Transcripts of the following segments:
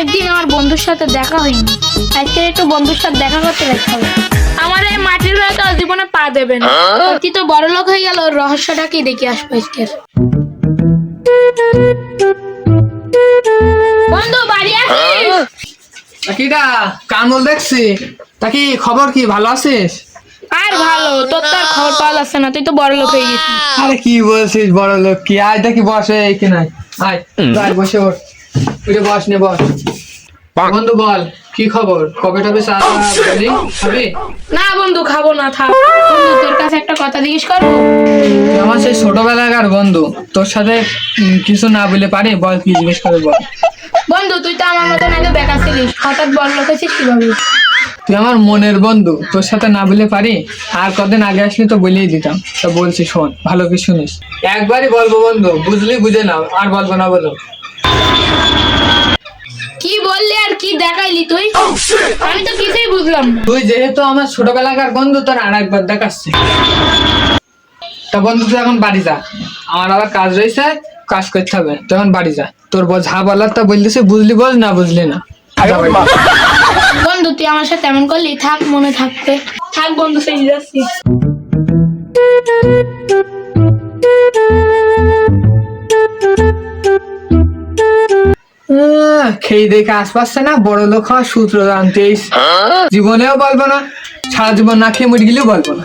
অনেকদিন আমার বন্ধুর সাথে দেখা হয়নি। আজকে একটু বন্ধুর সাথে দেখা করতে দেখা হবে আমার এই মাটির হয়ে তো জীবনে পা দেবে না। অতি তো বড় লোক হয়ে গেল ওর রহস্যটা কি দেখে আসব আজকে বন্ধু বাড়ি আছিস কিটা কানল দেখছি। তা কি খবর কি ভালো আছিস? আর ভালো তোর তো আর খবর পাওয়া যাচ্ছে না তুই তো বড় লোক হয়ে গেছিস। আরে কি বলছিস বড় লোক কি? আয় দেখি বসে কি আয়। আয় বসে ওঠ উঠে বস নে বস। বন্ধু বল কি খবর? কবে টবে চা বলি? খাবি? না বন্ধু খাব না থাক। বন্ধু তোর কাছে একটা কথা জিজ্ঞেস করব? আমার সেই ছোটবেলাকার বন্ধু। তোর সাথে কিছু না বলে পারি বল কি জিজ্ঞেস করে বল। বন্ধু তুই তো আমার মতন আগে বেকা ছিলিস। হঠাৎ বল লোক হয়েছিস কীভাবে? তুই আমার মনের বন্ধু। তোর সাথে না বলে পারি আর কদিন আগে আসলি তো বলেই দিতাম। তা বলছি শোন ভালো কি শুনিস। একবারই বলব বন্ধু বুঝলি বুঝে নাও আর বলব না বলো। কি বললি আর কি দেখাইলি তুই? আমি তো কিছুই বুঝলাম না। তুই যেহেতু আমার ছোটবেলাকার বন্ধু তোর আর একবার দেখাচ্ছি। তা বন্ধু তুই এখন বাড়ি যা। আমার আবার কাজ রয়েছে কাজ করতে হবে। তুই এখন বাড়ি যা। তোর বল যা বলার তা বলতেছে বুঝলি বল না বুঝলি না। বন্ধু তুই আমার সাথে এমন করলি থাক মনে থাকবে। থাক বন্ধু সেই যাচ্ছি। খেয়ে দেখে আসপাচ্ছে না বড় লোক হওয়া সূত্র জানতে জীবনেও বলব না সারা জীবন না খেয়ে মরে গেলেও বলব না।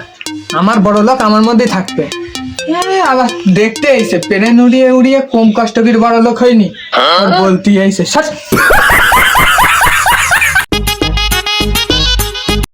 আমার বড় লোক আমার মধ্যে থাকবে। আবার দেখতে এসে পেরেন উড়িয়ে উড়িয়ে কম কষ্ট করে বড় লোক হয়নি। আর বলতে এসে